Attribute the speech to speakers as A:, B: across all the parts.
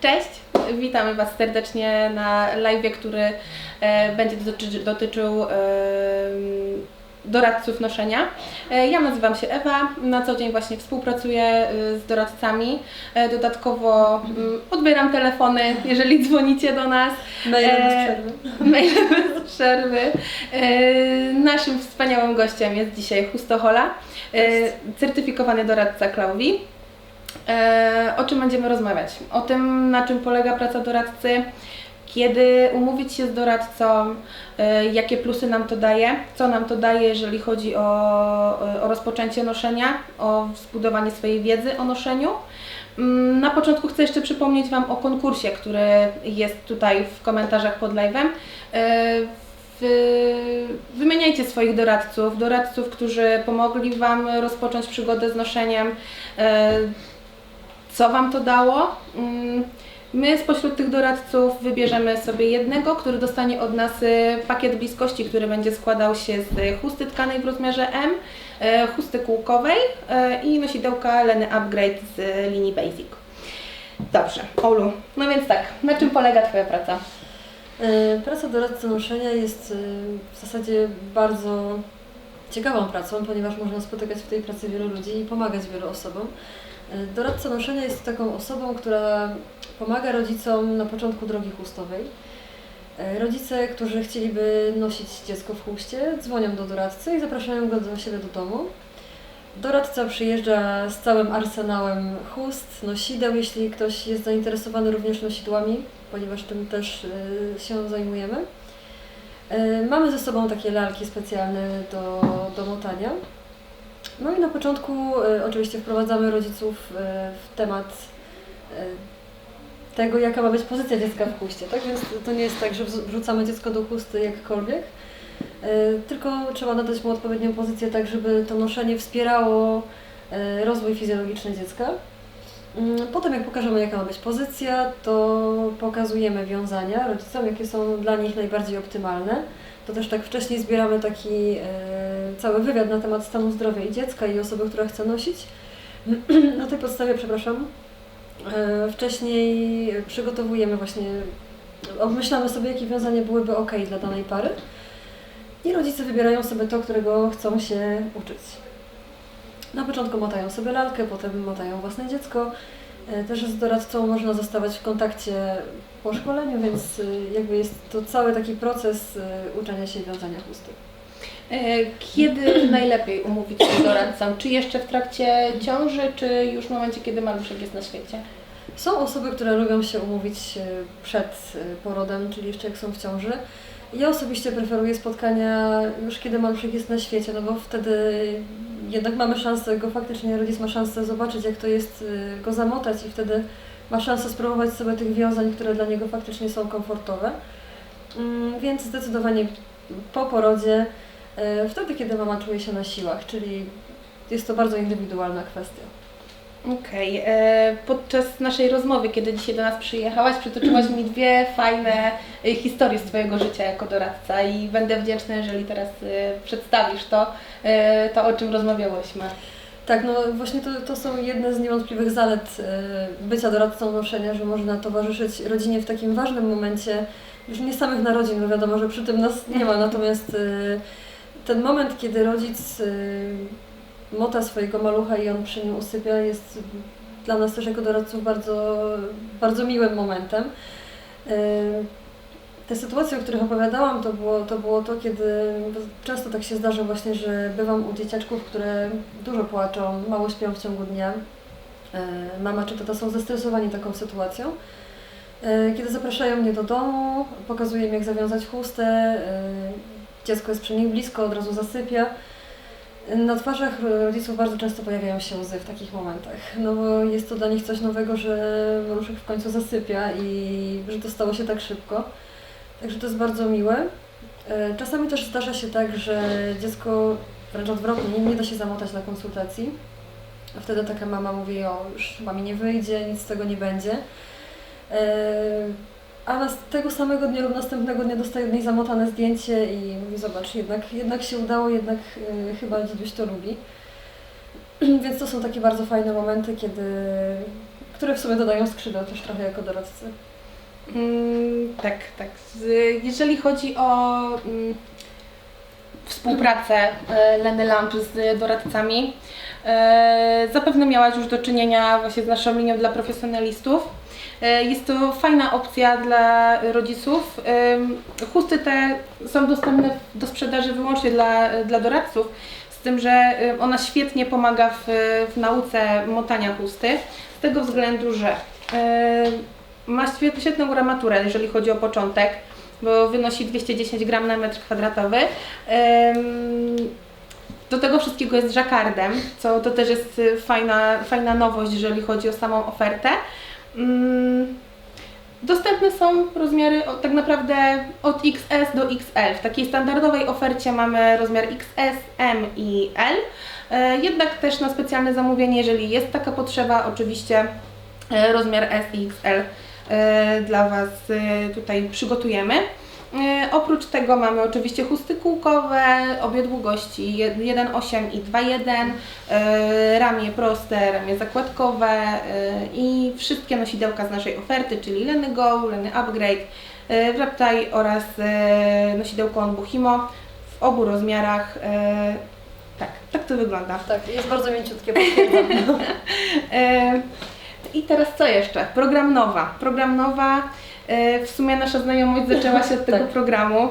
A: Cześć, witamy Was serdecznie na live, który e, będzie dotyczy, dotyczył doradców noszenia. E, ja nazywam się Ewa, na co dzień właśnie współpracuję e, z doradcami. Dodatkowo mm, odbieram telefony, jeżeli dzwonicie do nas.
B: Mailem bez przerwy.
A: Maile bez przerwy. Naszym wspaniałym gościem jest dzisiaj Hustohola, certyfikowany doradca Klauwi. E, O czym będziemy rozmawiać? O tym, na czym polega praca doradcy, kiedy umówić się z doradcą, e, jakie plusy nam to daje, co nam to daje, jeżeli chodzi o, o rozpoczęcie noszenia, o zbudowanie swojej wiedzy o noszeniu. Mm, Na początku chcę jeszcze przypomnieć Wam o konkursie, który jest tutaj w komentarzach pod live'em. E, Wy, wymieniajcie swoich doradców, doradców, którzy pomogli Wam rozpocząć przygodę z noszeniem, e, co Wam to dało. Mm, My spośród tych doradców wybierzemy sobie jednego, który dostanie od nas e, pakiet bliskości, który będzie składał się z chusty tkanej w rozmiarze M, e, chusty kółkowej i nosidełka Leny Upgrade z linii Basic. Dobrze, Olu, no więc tak, na czym polega Twoja praca?
B: Praca doradcy noszenia jest w zasadzie bardzo ciekawą pracą, ponieważ można spotykać w tej pracy wielu ludzi i pomagać wielu osobom. Doradca noszenia jest taką osobą, która pomaga rodzicom na początku drogi chustowej. Rodzice, którzy chcieliby nosić dziecko w chuście, dzwonią do doradcy i zapraszają go do siebie do domu. Doradca przyjeżdża z całym arsenałem chust, nosideł, jeśli ktoś jest zainteresowany również nosidłami, ponieważ tym też y, się zajmujemy. Y, Mamy ze sobą takie lalki specjalne do, do motania. No i na początku y, oczywiście wprowadzamy rodziców y, w temat y, tego, jaka ma być pozycja dziecka w chuście, tak? Więc to nie jest tak, że wrzu- wrzucamy dziecko do chusty jakkolwiek, tylko trzeba nadać mu odpowiednią pozycję, tak żeby to noszenie wspierało rozwój fizjologiczny dziecka. Mm, Potem jak pokażemy jaka ma być pozycja, to pokazujemy wiązania rodzicom, jakie są dla nich najbardziej optymalne. To też tak wcześniej zbieramy taki e, cały wywiad na temat stanu zdrowia i dziecka i osoby, która chce nosić. Na tej podstawie, przepraszam, e, wcześniej przygotowujemy właśnie, obmyślamy sobie jakie wiązania byłyby ok dla danej pary i rodzice wybierają sobie to, którego chcą się uczyć. Na początku motają sobie lalkę, potem motają własne dziecko. E, Też z doradcą można zostawać w kontakcie po szkoleniu, więc y, jakby jest to cały taki proces y, uczenia się wiązania chusty.
A: E, Kiedy najlepiej umówić się z doradcą? Czy jeszcze w trakcie ciąży, czy już w momencie, kiedy maluszek jest na świecie?
B: Są osoby, które lubią się umówić przed porodem, czyli jeszcze jak są w ciąży. Ja osobiście preferuję spotkania już kiedy maluszek jest na świecie, no bo wtedy jednak mamy szansę go faktycznie, rodzic ma szansę zobaczyć jak to jest y, go zamotać i wtedy ma szansę spróbować sobie tych wiązań, które dla niego faktycznie są komfortowe. Mm, Więc zdecydowanie po porodzie, y, wtedy kiedy mama czuje się na siłach, czyli jest to bardzo indywidualna kwestia.
A: Okej. e, Podczas naszej rozmowy, kiedy dzisiaj do nas przyjechałaś, przytoczyłaś mi dwie fajne e, historie z Twojego życia jako doradca i będę wdzięczna, jeżeli teraz e, przedstawisz to, e, to o czym rozmawiałyśmy.
B: Tak, no właśnie to, to są jedne z niewątpliwych zalet e, bycia doradcą noszenia, że można towarzyszyć rodzinie w takim ważnym momencie, już nie samych narodzin, bo wiadomo, że przy tym nas nie ma, natomiast e, ten moment, kiedy rodzic e, mota swojego malucha i on przy nim usypia, jest dla nas też jako doradców bardzo, bardzo miłym momentem. E, te sytuacje, o których opowiadałam, to było, to było to, kiedy często tak się zdarza właśnie, że bywam u dzieciaczków, które dużo płaczą, mało śpią w ciągu dnia. E, Mama czy tata są zestresowani taką sytuacją. E, Kiedy zapraszają mnie do domu, pokazuję im jak zawiązać chustę, dziecko jest przy nich blisko, od razu zasypia. Na twarzach rodziców bardzo często pojawiają się łzy w takich momentach, no bo jest to dla nich coś nowego, że maluszek w końcu zasypia i że to stało się tak szybko. Także to jest bardzo miłe. E, Czasami też zdarza się tak, że dziecko wręcz odwrotnie nie da się zamotać na konsultacji. A wtedy taka mama mówi, o już chyba mi nie wyjdzie, nic z tego nie będzie. A nas tego samego dnia lub następnego dnia dostaje od niej zamotane zdjęcie i mówi, zobacz, jednak, jednak się udało, jednak e, chyba dzidziuś to lubi. Więc to są takie bardzo fajne momenty, kiedy które w sumie dodają skrzydeł też trochę jako doradcy.
A: Mm, tak, tak. Jeżeli chodzi o mm, współpracę e, Leny Lamp z doradcami, e, zapewne miałaś już do czynienia właśnie z naszą linią dla profesjonalistów. E, Jest to fajna opcja dla rodziców. Chusty te są dostępne do sprzedaży wyłącznie dla, dla doradców, z tym, że ona świetnie pomaga w, w nauce motania chusty, z tego względu, że ma świet- świetną gramaturę, jeżeli chodzi o początek, bo wynosi 210 gram na metr kwadratowy. Do tego wszystkiego jest żakardem, co to też jest y, fajna, fajna nowość, jeżeli chodzi o samą ofertę. Mm, Dostępne są rozmiary tak naprawdę od XS do XL. W takiej standardowej ofercie mamy rozmiar XS, M i L. E, Jednak też na specjalne zamówienie, jeżeli jest taka potrzeba, oczywiście e, rozmiar S i XL e, dla Was tutaj przygotujemy. E, Oprócz tego mamy oczywiście chusty kółkowe, obie długości jed- 1,8 i 2,1, e, ramię proste, ramię zakładkowe e, i wszystkie nosidełka z naszej oferty, czyli Leny Go, Leny Upgrade, Wraptaj oraz nosidełko On Buchimo w obu rozmiarach. Tak, tak to wygląda.
B: Tak, jest bardzo mięciutkie,
A: I teraz co jeszcze? Program Nowa. Program Nowa, w sumie nasza znajomość zaczęła się od tego
B: Tak.
A: programu.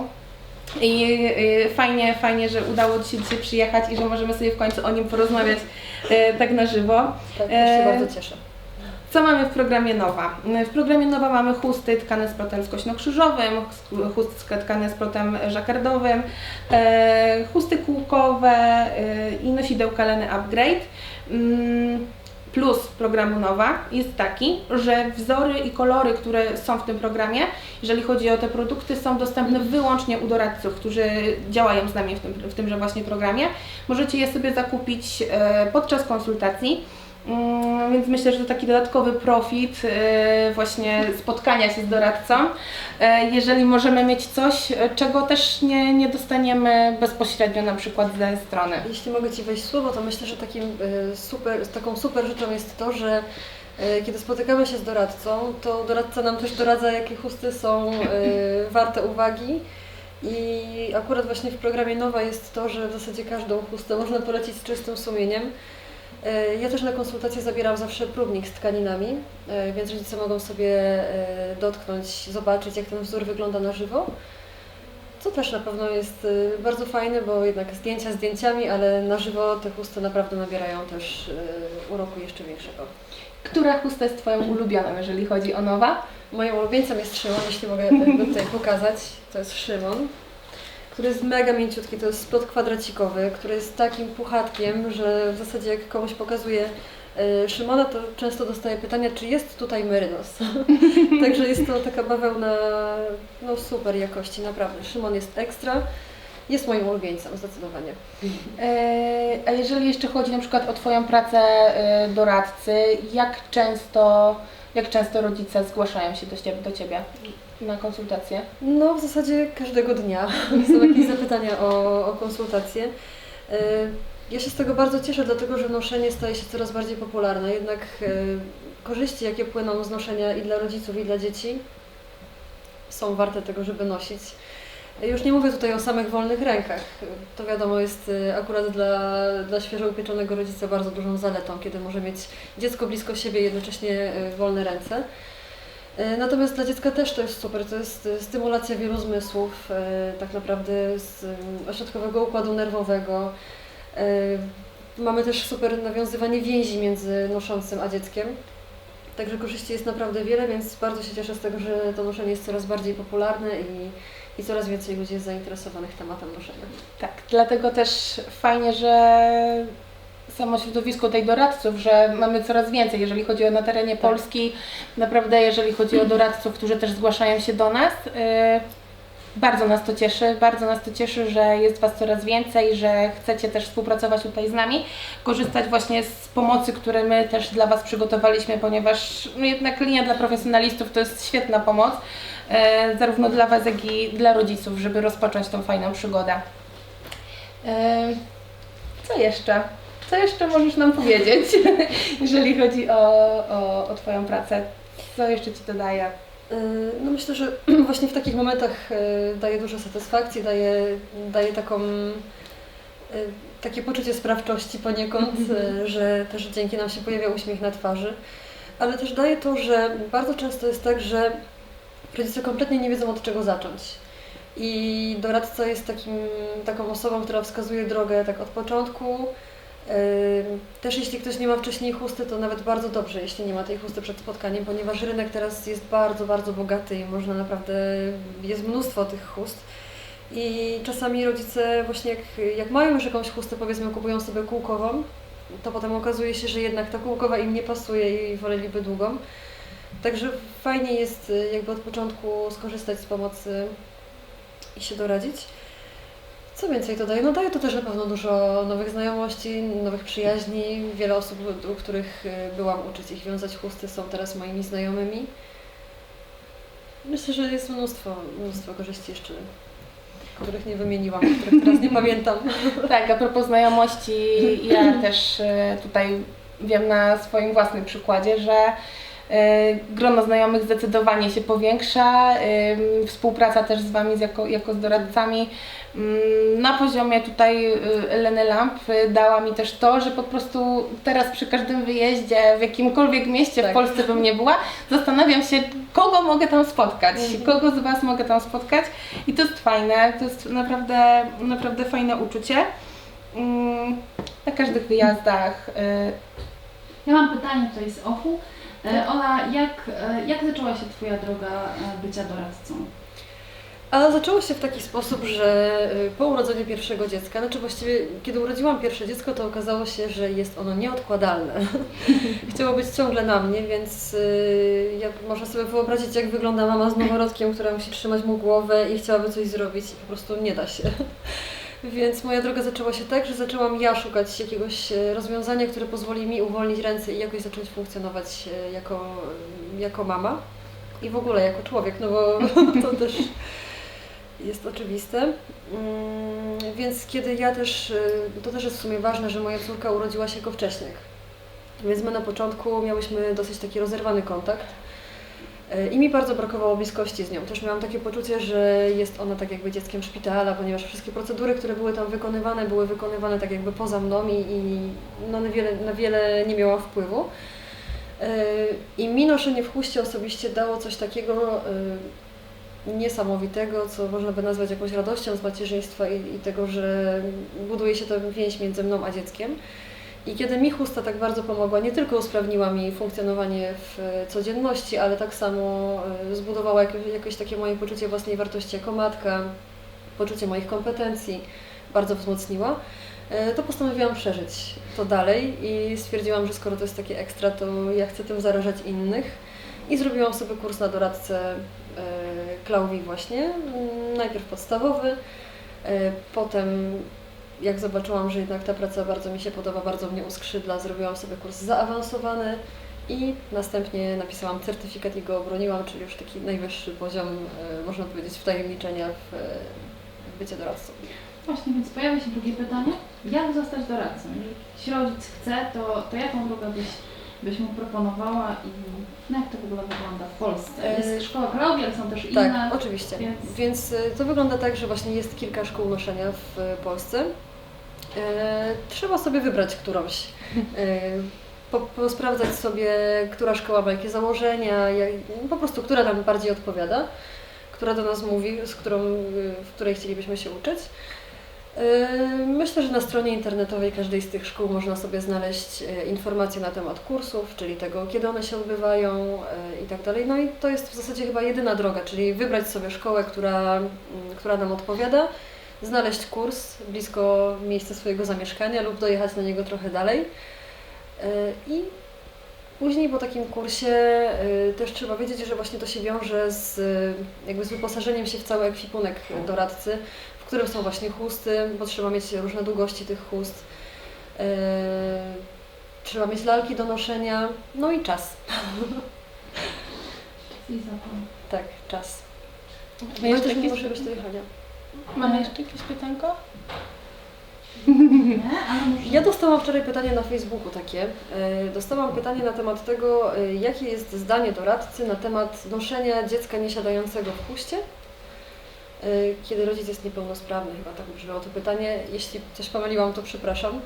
A: I e, fajnie, fajnie, że udało Ci się dzisiaj przyjechać i że możemy sobie w końcu o nim porozmawiać e, tak na żywo.
B: Tak, też się
A: E,
B: bardzo cieszę.
A: Co mamy w programie Nowa? W programie Nowa mamy chusty tkane z plotem skośnokrzyżowym, chusty tkane z plotem żakardowym, e, chusty kółkowe e, i nosidełka Leny Upgrade. Plus programu Nowa jest taki, że wzory i kolory, które są w tym programie, jeżeli chodzi o te produkty, są dostępne wyłącznie u doradców, którzy działają z nami w, tym, w tymże właśnie programie. Możecie je sobie zakupić e, podczas konsultacji. Mm, Więc myślę, że to taki dodatkowy profit e, właśnie spotkania się z doradcą, e, jeżeli możemy mieć coś, e, czego też nie, nie dostaniemy bezpośrednio na przykład ze strony.
B: Jeśli mogę Ci wejść w słowo, to myślę, że takim e, super, taką super rzeczą jest to, że e, kiedy spotykamy się z doradcą, to doradca nam też doradza, jakie chusty są e, warte uwagi. I akurat właśnie w programie Nowa jest to, że w zasadzie każdą chustę można polecić z czystym sumieniem. E, Ja też na konsultację zabieram zawsze próbnik z tkaninami, e, więc rodzice mogą sobie e, dotknąć, zobaczyć jak ten wzór wygląda na żywo. Co też na pewno jest bardzo fajne, bo jednak zdjęcia zdjęciami, ale na żywo te chusty naprawdę nabierają też uroku jeszcze większego.
A: Która chusta jest Twoją ulubioną, jeżeli chodzi o Nowa?
B: Moim ulubieńcem jest Szymon, jeśli mogę jakby tutaj pokazać. To jest Szymon, który jest mega mięciutki, to jest splot kwadracikowy, który jest takim puchatkiem, że w zasadzie jak komuś pokazuje y, Szymona, to często dostaje pytania, czy jest tutaj merynos. Także jest to taka bawełna no super jakości, naprawdę. Szymon jest ekstra. Jest moim ulubieńcem, zdecydowanie.
A: E, A jeżeli jeszcze chodzi na przykład o Twoją pracę e, doradcy, jak często, jak często rodzice zgłaszają się do ciebie na konsultacje?
B: No, w zasadzie każdego dnia są jakieś zapytania o, o konsultacje. Y, Ja się z tego bardzo cieszę, dlatego że noszenie staje się coraz bardziej popularne. Jednak y, korzyści, jakie płyną z noszenia i dla rodziców, i dla dzieci, są warte tego, żeby nosić. Y, Już nie mówię tutaj o samych wolnych rękach. To wiadomo jest akurat dla, dla świeżo upieczonego rodzica bardzo dużą zaletą, kiedy może mieć dziecko blisko siebie i jednocześnie wolne ręce. E, Natomiast dla dziecka też to jest super, to jest stymulacja wielu zmysłów, e, tak naprawdę z em, ośrodkowego układu nerwowego. E, Mamy też super nawiązywanie więzi między noszącym a dzieckiem. Także korzyści jest naprawdę wiele, więc bardzo się cieszę z tego, że to noszenie jest coraz bardziej popularne i, i coraz więcej ludzi jest zainteresowanych tematem noszenia.
A: Tak, dlatego też fajnie, że samo środowisko tej doradców, że mamy coraz więcej, jeżeli chodzi o na terenie Polski, naprawdę jeżeli chodzi o doradców, którzy też zgłaszają się do nas. Yy, bardzo nas to cieszy, bardzo nas to cieszy, że jest Was coraz więcej, że chcecie też współpracować tutaj z nami, korzystać właśnie z pomocy, które my też dla Was przygotowaliśmy, ponieważ no jednak linia dla profesjonalistów to jest świetna pomoc, e, zarówno dla Was, jak i dla rodziców, żeby rozpocząć tą fajną przygodę. E, co jeszcze? Co jeszcze możesz nam powiedzieć, jeżeli chodzi o, o, o Twoją pracę? Co jeszcze Ci to daje?
B: Yy, No myślę, że właśnie w takich momentach yy, daje dużo satysfakcji, daje, daje taką, yy, takie poczucie sprawczości poniekąd, yy, że też dzięki nam się pojawia uśmiech na twarzy. Ale też daje to, że bardzo często jest tak, że rodzice kompletnie nie wiedzą od czego zacząć. I doradca jest takim, taką osobą, która wskazuje drogę tak od początku. Też jeśli ktoś nie ma wcześniej chusty, to nawet bardzo dobrze, jeśli nie ma tej chusty przed spotkaniem, ponieważ rynek teraz jest bardzo, bardzo bogaty i można naprawdę, jest mnóstwo tych chust. I czasami rodzice właśnie jak, jak mają już jakąś chustę, powiedzmy kupują sobie kółkową, to potem okazuje się, że jednak ta kółkowa im nie pasuje i woleliby długą. Także fajnie jest y, jakby od początku skorzystać z pomocy i się doradzić. Co więcej to daje? No daje to też na pewno dużo nowych znajomości, nowych przyjaźni. Wiele osób, u których y, byłam uczyć ich wiązać chusty, są teraz moimi znajomymi. Myślę, że jest mnóstwo, mnóstwo korzyści jeszcze, których nie wymieniłam, których teraz nie pamiętam.
A: Tak, a propos znajomości, ja też e, tutaj wiem na swoim własnym przykładzie, że grono znajomych zdecydowanie się powiększa. e, Współpraca też z Wami jako, jako z doradcami mm, na poziomie tutaj e, Leny Lamp e, dała mi też to, że po prostu teraz przy każdym wyjeździe w jakimkolwiek mieście w
B: Tak.
A: Polsce bym nie była, zastanawiam się, kogo mogę tam spotkać,
B: Mhm.
A: kogo z Was mogę tam spotkać i to jest fajne, to jest naprawdę, naprawdę fajne uczucie. Mm, Na każdych wyjazdach. y,
C: Ja mam pytanie tutaj z OFU. E, Ola, jak, e, jak zaczęła się Twoja droga e, bycia doradcą?
B: A zaczęło się w taki sposób, że po urodzeniu pierwszego dziecka, znaczy właściwie kiedy urodziłam pierwsze dziecko, to okazało się, że jest ono nieodkładalne. Chciało być ciągle na mnie, więc ja można sobie wyobrazić, jak wygląda mama z noworodkiem, która musi trzymać mu głowę i chciałaby coś zrobić i po prostu nie da się. Więc moja droga zaczęła się tak, że zaczęłam ja szukać jakiegoś e, rozwiązania, które pozwoli mi uwolnić ręce i jakoś zacząć funkcjonować e, jako, jako mama i w ogóle jako człowiek, no bo to też jest oczywiste. Mm, Więc kiedy ja też, to też jest w sumie ważne, że moja córka urodziła się jako wcześniak. Więc my na początku miałyśmy dosyć taki rozerwany kontakt. Y, I mi bardzo brakowało bliskości z nią. Też miałam takie poczucie, że jest ona tak jakby dzieckiem szpitala, ponieważ wszystkie procedury, które były tam wykonywane, były wykonywane tak jakby poza mną i, i no na, wiele, na wiele nie miałam wpływu. Y, I mi noszenie w chuście osobiście dało coś takiego y, niesamowitego, co można by nazwać jakąś radością z macierzyństwa i, i tego, że buduje się ta więź między mną a dzieckiem. I kiedy mi chusta tak bardzo pomogła, nie tylko usprawniła mi funkcjonowanie w e, codzienności, ale tak samo e, zbudowała jakieś, takie moje poczucie własnej wartości jako matka, poczucie moich kompetencji, bardzo wzmocniła, e, to postanowiłam przeżyć to dalej i stwierdziłam, że skoro to jest takie ekstra, to ja chcę tym zarażać innych. I zrobiłam sobie kurs na doradcę Klauwi właśnie, najpierw podstawowy, potem jak zobaczyłam, że jednak ta praca bardzo mi się podoba, bardzo mnie uskrzydla, zrobiłam sobie kurs zaawansowany i następnie napisałam certyfikat i go obroniłam, czyli już taki najwyższy poziom, e, można powiedzieć, wtajemniczenia e, w bycie doradcą.
C: Właśnie, więc pojawia się drugie pytanie. Jak zostać doradcą? Jeśli rodzic chce, to, to jaką drogę byś, byś mu proponowała i no jak to w ogóle wygląda w Polsce?
B: E,
C: Jest szkoła Klaudia, ale są też inne.
B: Tak, oczywiście.
C: więc-
B: Więc y, to wygląda tak, że właśnie jest kilka szkół noszenia w y, Polsce. E, Trzeba sobie wybrać którąś. E, Po, posprawdzać sobie, która szkoła ma jakie założenia, jak, po prostu która nam bardziej odpowiada, która do nas mówi, z którą, w której chcielibyśmy się uczyć. E, Myślę, że na stronie internetowej każdej z tych szkół można sobie znaleźć e, informacje na temat kursów, czyli tego, kiedy one się odbywają e, i tak dalej. No i to jest w zasadzie chyba jedyna droga, czyli wybrać sobie szkołę, która, mm, która nam odpowiada, znaleźć kurs blisko miejsca swojego zamieszkania lub dojechać na niego trochę dalej. I później po takim kursie też trzeba wiedzieć, że właśnie to się wiąże z, jakby z wyposażeniem się w cały ekwipunek doradcy, w którym są właśnie chusty, bo trzeba mieć różne długości tych chust. E, Trzeba mieć lalki do noszenia, no i czas.
C: I zapam.
B: Tak, czas.
A: Mamy
B: No też nie
A: jakieś,
B: może być dojechania.
A: mamy jeszcze jakieś pytanko?
B: Ja dostałam wczoraj pytanie na Facebooku takie. E, Dostałam pytanie na temat tego, e, jakie jest zdanie doradcy na temat noszenia dziecka niesiadającego w chuście, e, kiedy rodzic jest niepełnosprawny. Chyba tak brzmiało to pytanie. Jeśli coś pomyliłam, to przepraszam.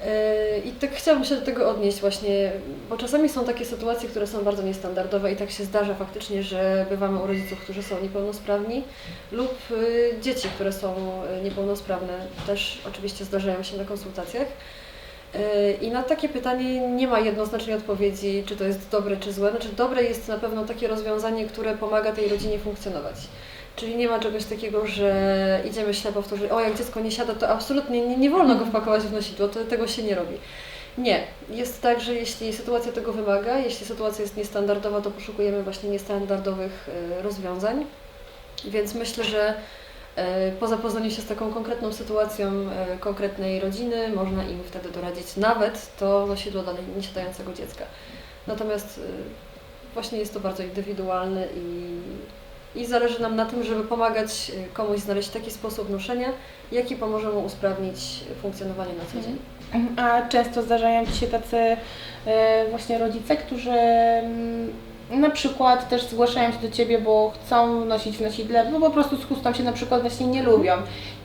B: E, I tak chciałabym się do tego odnieść właśnie, bo czasami są takie sytuacje, które są bardzo niestandardowe i tak się zdarza faktycznie, że bywamy u rodziców, którzy są niepełnosprawni lub y, dzieci, które są niepełnosprawne, też oczywiście zdarzają się na konsultacjach. I na takie pytanie nie ma jednoznacznej odpowiedzi, czy to jest dobre, czy złe. Znaczy, dobre jest na pewno takie rozwiązanie, które pomaga tej rodzinie funkcjonować. Czyli nie ma czegoś takiego, że idziemy ślepo w to, że o, jak dziecko nie siada, to absolutnie nie, nie wolno go wpakować w nosidło, to tego się nie robi. Nie. Jest tak, że jeśli sytuacja tego wymaga, jeśli sytuacja jest niestandardowa, to poszukujemy właśnie niestandardowych y, rozwiązań. Więc myślę, że e, po zapoznaniu się z taką konkretną sytuacją e, konkretnej rodziny, można im wtedy doradzić nawet to nosidło dla niesiadającego dziecka. Natomiast właśnie jest to bardzo indywidualne i, i zależy nam na tym, żeby pomagać e, komuś znaleźć taki sposób noszenia, jaki pomoże mu usprawnić funkcjonowanie na co dzień.
A: A często zdarzają Ci się tacy e, właśnie rodzice, którzy mm, na przykład też zgłaszają się do Ciebie, bo chcą nosić w nosidle, bo po prostu z chustą się na przykład właśnie nie lubią,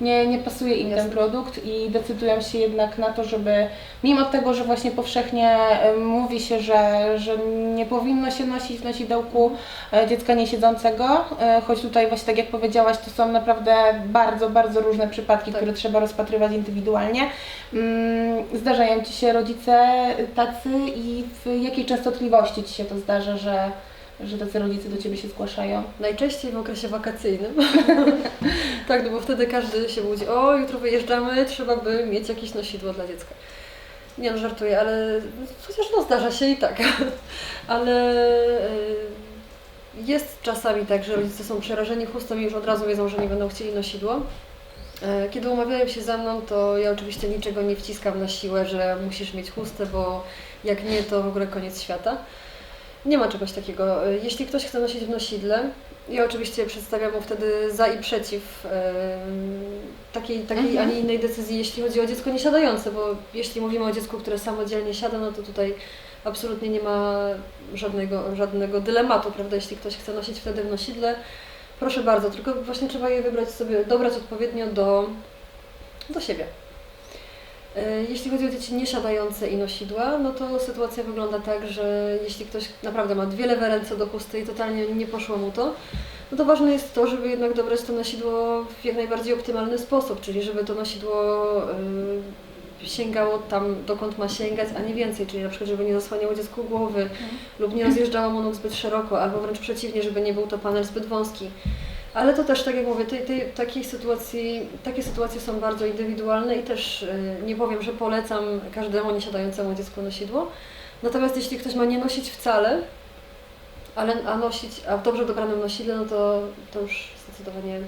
A: nie, nie pasuje im ten produkt i decydują się jednak na to, żeby mimo tego, że właśnie powszechnie e, mówi się, że, że nie powinno się nosić w nosidełku e, dziecka niesiedzącego, e, choć tutaj właśnie tak jak powiedziałaś, to są naprawdę bardzo, bardzo różne przypadki,
B: Tak.
A: które trzeba rozpatrywać indywidualnie. Mm, Zdarzają Ci się rodzice tacy i w jakiej częstotliwości Ci się to zdarza, że, że tacy rodzice do Ciebie się zgłaszają?
B: Najczęściej w okresie wakacyjnym. tak, no bo wtedy każdy się budzi, o jutro wyjeżdżamy, trzeba by mieć jakieś nosidło dla dziecka. Nie no, żartuję, ale chociaż no zdarza się i tak. ale y, jest czasami tak, że rodzice są przerażeni chustą i już od razu wiedzą, że nie będą chcieli nosidło. E, Kiedy umawiają się ze mną, to ja oczywiście niczego nie wciskam na siłę, że musisz mieć chustę, bo jak nie, to w ogóle koniec świata. Nie ma czegoś takiego. E, Jeśli ktoś chce nosić w nosidle, ja oczywiście przedstawiam mu wtedy za i przeciw em, takiej, takiej
A: Mhm.
B: a nie innej decyzji, jeśli chodzi o dziecko niesiadające, bo jeśli mówimy o dziecku, które samodzielnie siada, no to tutaj absolutnie nie ma żadnego, żadnego dylematu, prawda? Jeśli ktoś chce nosić wtedy w nosidle, proszę bardzo, tylko właśnie trzeba je wybrać sobie, dobrać odpowiednio do, do siebie. E, Jeśli chodzi o dzieci niesiadające i nosidła, no to sytuacja wygląda tak, że jeśli ktoś naprawdę ma dwie lewe ręce do chusty i totalnie nie poszło mu to, no to ważne jest to, żeby jednak dobrać to nosidło w jak najbardziej optymalny sposób, czyli żeby to nosidło y, sięgało tam, dokąd ma sięgać, a nie więcej, czyli na przykład, żeby nie zasłaniało dziecku głowy lub nie rozjeżdżało mu nóg zbyt szeroko, albo wręcz przeciwnie, żeby nie był to panel zbyt wąski. Ale to też, tak jak mówię, tej, tej, takiej sytuacji, takie sytuacje są bardzo indywidualne i też y, nie powiem, że polecam każdemu niesiadającemu dziecku nosidło. Natomiast jeśli ktoś ma nie nosić wcale, ale a nosić, a w dobrze dobranym nosidle, no to, to już zdecydowanie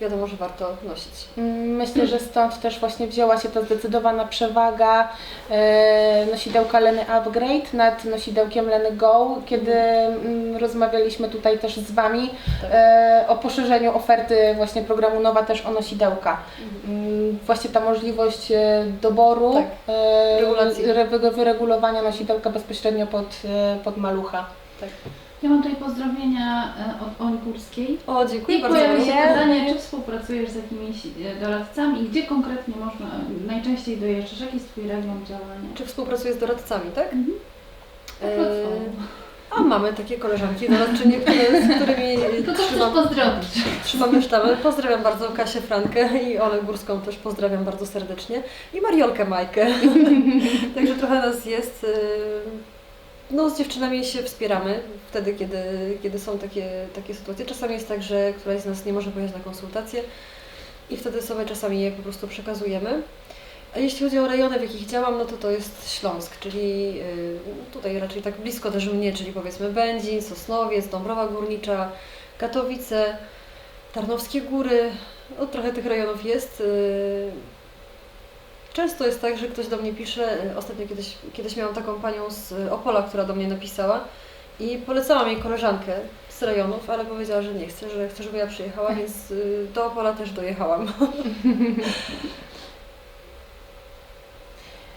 B: wiadomo, że warto nosić.
A: Mm, Myślę, że stąd też właśnie wzięła się ta zdecydowana przewaga e, nosidełka Leny Upgrade nad nosidełkiem Leny Go, kiedy mm, rozmawialiśmy tutaj też z Wami
B: Tak.
A: e, o poszerzeniu oferty właśnie programu Nowa też o nosidełka. Mm, Właśnie ta możliwość e, doboru,
B: Tak.
A: wyregulowania nosidełka bezpośrednio pod, pod malucha.
C: Ja mam tutaj pozdrowienia e, od Oli Górskiej.
B: O, dziękuję
C: I
B: bardzo.
C: pojawia się
A: dziękuję.
C: pytanie, czy współpracujesz z jakimiś e, doradcami i gdzie konkretnie można, najczęściej dojeżdżasz? Jaki jest Twój region działania?
B: Czy współpracuję z doradcami, tak?
C: Mhm.
B: E, a mamy takie koleżanki doradczynie, które, z którymi
C: To chcesz
B: trzymam,
C: pozdrowić.
B: trzymamy sztamę. Pozdrawiam bardzo Kasię Frankę i Olę Górską też pozdrawiam bardzo serdecznie. I Mariolkę Majkę. Także trochę nas jest. y, No, z dziewczynami się wspieramy wtedy, kiedy, kiedy są takie, takie sytuacje. Czasami jest tak, że któraś z nas nie może pojechać na konsultacje i wtedy sobie czasami je po prostu przekazujemy. A jeśli chodzi o rejony, w jakich działam, no to to jest Śląsk, czyli y, tutaj raczej tak blisko też mnie, czyli powiedzmy Będzin, Sosnowiec, Dąbrowa Górnicza, Katowice, Tarnowskie Góry. No, trochę tych rejonów jest. Często jest tak, że ktoś do mnie pisze. y, Ostatnio kiedyś, kiedyś miałam taką panią z y, Opola, która do mnie napisała i polecałam jej koleżankę z rejonów, ale powiedziała, że nie chce, że chce, żeby ja przyjechała, więc y, do Opola też dojechałam.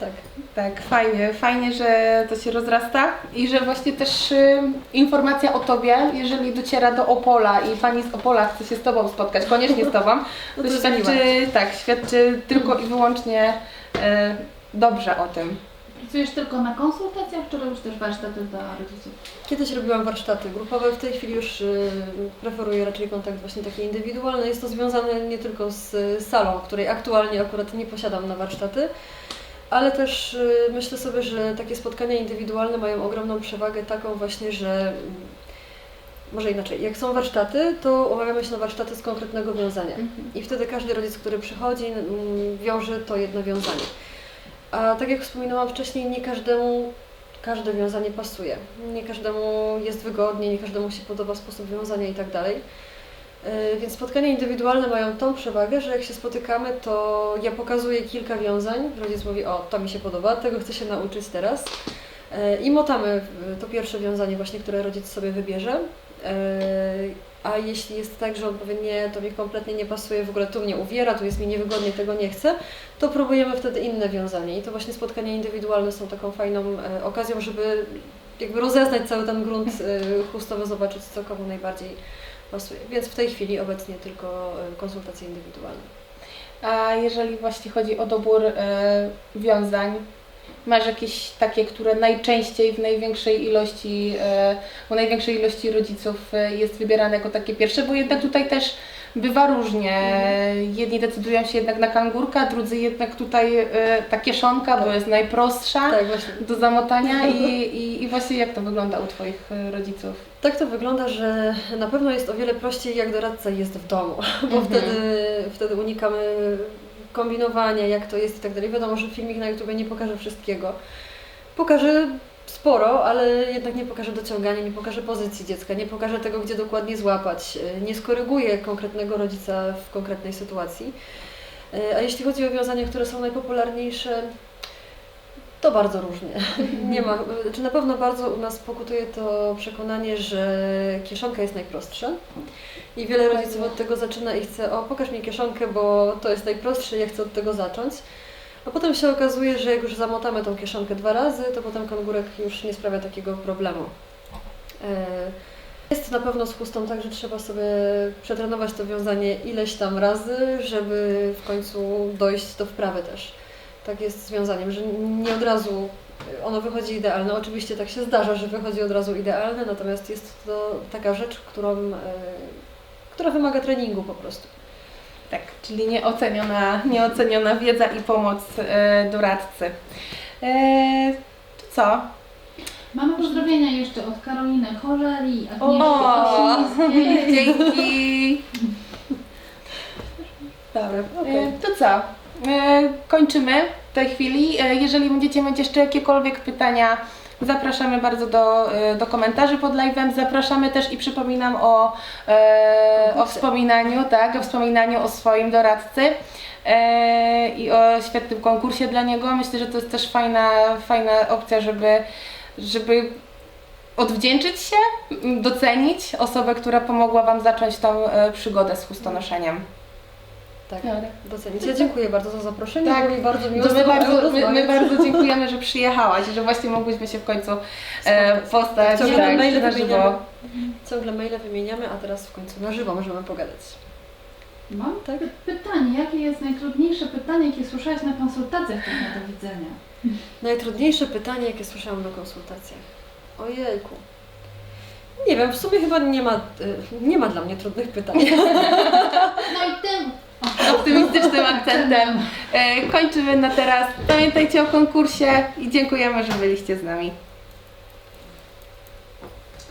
B: Tak.
A: Tak, fajnie, fajnie, że to się rozrasta i że właśnie też y, informacja o Tobie, jeżeli dociera do Opola i Pani z Opola chce się z Tobą spotkać, koniecznie z Tobą,
B: No
A: to
B: to jest
A: świadczy, tak, świadczy tylko i wyłącznie y, dobrze o tym.
C: Pracujesz tylko na konsultacjach, czy robisz też warsztaty dla rodziców?
B: Kiedyś robiłam warsztaty grupowe, w tej chwili już y, preferuję raczej kontakt właśnie taki indywidualny. Jest to związane nie tylko z salą, której aktualnie akurat nie posiadam na warsztaty, ale też y, myślę sobie, że takie spotkania indywidualne mają ogromną przewagę taką właśnie, że mm, może inaczej, jak są warsztaty, to umawiamy się na warsztaty z konkretnego wiązania. I wtedy każdy rodzic, który przychodzi, mm, wiąże to jedno wiązanie. A tak jak wspominałam wcześniej, nie każdemu każde wiązanie pasuje. Nie każdemu jest wygodnie, nie każdemu się podoba sposób wiązania i tak dalej. Yy, Więc spotkania indywidualne mają tą przewagę, że jak się spotykamy, to ja pokazuję kilka wiązań. Rodzic mówi, o, to mi się podoba, tego chcę się nauczyć teraz. Yy, I motamy w- to pierwsze wiązanie właśnie, które rodzic sobie wybierze. A jeśli jest tak, że on powie, nie, to mi kompletnie nie pasuje, w ogóle tu mnie uwiera, tu jest mi niewygodnie, tego nie chcę, to próbujemy wtedy inne wiązanie. I to właśnie spotkania indywidualne są taką fajną okazją, żeby jakby rozeznać cały ten grunt chustowy, zobaczyć, co komu najbardziej pasuje. Więc w tej chwili obecnie tylko e, konsultacje indywidualne.
A: A jeżeli właśnie chodzi o dobór y, wiązań, masz jakieś takie, które najczęściej w największej ilości, y, u największej ilości rodziców jest wybierane jako takie pierwsze, bo jednak tutaj też bywa różnie. Jedni decydują się jednak na kangurka, drudzy jednak tutaj ta kieszonka, bo
B: Tak.
A: jest najprostsza
B: Tak,
A: do zamotania i, i, i właśnie jak to wygląda u Twoich rodziców?
B: Tak to wygląda, że na pewno jest o wiele prościej, jak doradca jest w domu, bo
A: Mhm.
B: wtedy, wtedy unikamy kombinowania, jak to jest i tak dalej. Wiadomo, że filmik na YouTube nie pokaże wszystkiego. Pokaże sporo, ale jednak nie pokaże dociągania, nie pokaże pozycji dziecka, nie pokaże tego, gdzie dokładnie złapać, nie skoryguje konkretnego rodzica w konkretnej sytuacji. Y, A jeśli chodzi o wiązania, które są najpopularniejsze, to bardzo różnie. Nie ma, czy na pewno bardzo u nas pokutuje to przekonanie, że kieszonka jest najprostsza. I wiele rodziców od tego zaczyna i chce, o pokaż mi kieszonkę, bo to jest najprostsze, ja chcę od tego zacząć. A potem się okazuje, że jak już zamotamy tą kieszonkę dwa razy, to potem kangurek już nie sprawia takiego problemu. E, Jest na pewno z chustą tak, że trzeba sobie przetrenować to wiązanie ileś tam razy, żeby w końcu dojść do wprawy też. Tak jest z wiązaniem, że nie od razu ono wychodzi idealne. Oczywiście tak się zdarza, że wychodzi od razu idealne, natomiast jest to taka rzecz, którą, e, która wymaga treningu po prostu.
A: Tak, czyli nieoceniona, nieoceniona wiedza i pomoc e, doradcy. E, to co?
C: Mamy pozdrowienia jeszcze od Karoliny Chorzeli, Agnieszki.
A: Dzięki! Dobra,
B: Okej.
A: e, to co? E, kończymy w tej chwili. E, jeżeli będziecie mieć jeszcze jakiekolwiek pytania, zapraszamy bardzo do, e, do komentarzy pod live'em. Zapraszamy też i przypominam o, o wspominaniu, tak, o wspominaniu o swoim doradcy. I o świetnym konkursie dla niego. Myślę, że to jest też fajna, fajna opcja, żeby, żeby odwdzięczyć się, docenić osobę, która pomogła Wam zacząć tą przygodę z chustonoszeniem.
B: Tak,
A: Dobra.
B: docenić. Ja dziękuję bardzo za zaproszenie,
A: Tak.
B: było mi bardzo miło
A: To my bardzo, my, my bardzo dziękujemy, że przyjechałaś, że właśnie mogłyśmy się w końcu e, postać
B: Ciągle
A: tak,
B: maile
A: na żywo.
B: wymieniamy. Ciągle maile wymieniamy, a teraz w końcu na żywo możemy pogadać.
C: Mam
B: Tak?
C: py- pytanie, jakie jest najtrudniejsze pytanie, jakie słyszałaś na konsultacjach tak na do widzenia?
B: Najtrudniejsze pytanie, jakie słyszałam na konsultacjach. Ojejku. Nie wiem, w sumie chyba nie ma, y, nie ma dla mnie trudnych pytań.
C: No i tym
A: Optymistycznym akcentem e, kończymy na teraz. Pamiętajcie o konkursie i dziękujemy, że byliście z nami.